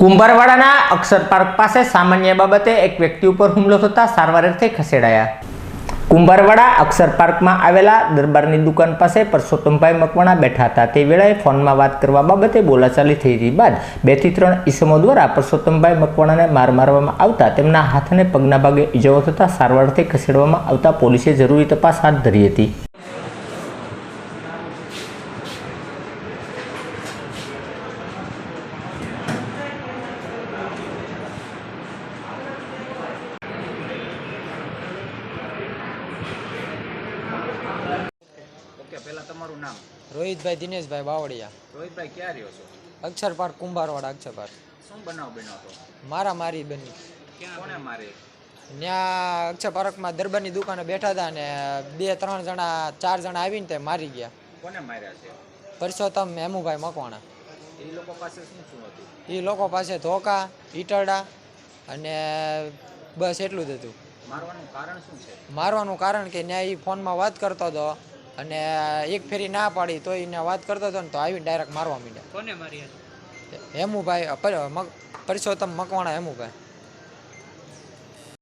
કુંભારવાડાના અક્ષર park પાસે સામાન્ય બાબતે એક વ્યક્તિ ઉપર હુમલો થતા સારવાર અર્થે ખસેડાયા. કુંભારવાડા અક્ષર પાર્કમાં આવેલા દરબારની દુકાન પાસે પરસોત્તમભાઈ મકવાણા બેઠા હતા. તે વેળાએ ફોનમાં વાત કરવા બાબતે બોલાચાલી થઈ હતી બાદ બેથી ત્રણ ઈસમો દ્વારા પરસોત્તમભાઈ મકવાણાને માર મારવામાં આવતા તેમના હાથ અને પગના ભાગે ઇજાઓ થતા સારવાર અર્થે ખસેડવામાં આવતા પોલીસે જરૂરી તપાસ હાથ ધરી હતી. પહેલા તમારું નામ? રોહિતભાઈ દિનેશભાઈ બાવળિયા. રોહિતભાઈ ક્યાં રહ્યો છો? Akshar park Kumbharwada Akshar park. શું બનાવ બન્યો હતો? મારા મારી બની. કોને મારે? ત્યાં અક્ષર પાર્કમાં દરબારની દુકાને બેઠા હતા ને બે ત્રણ જણા ચાર જણા આવીને તે મારી ગયા. કોને માર્યા છે? પરસોત્તમ હેમુભાઈ મકવાણા. એ લોકો પાસે શું શું હતું? એ લોકો પાસે ધોકા ઈટરડા અને બસ એટલું જ હતું. મારવાનું કારણ શું છે? મારવાનું કારણ કે ન્યાય ફોનમાં વાત કરતો હતો. અને એક ફેરી ના પાડી તો એને વાત કરતો હતો ને તો આવીને ડાયરેક્ટ મારવા માંડ્યા. કોને માર્યા હેમુભાઈ પર- મક- પરસોત્તમ મકવાણા હેમુભાઈ.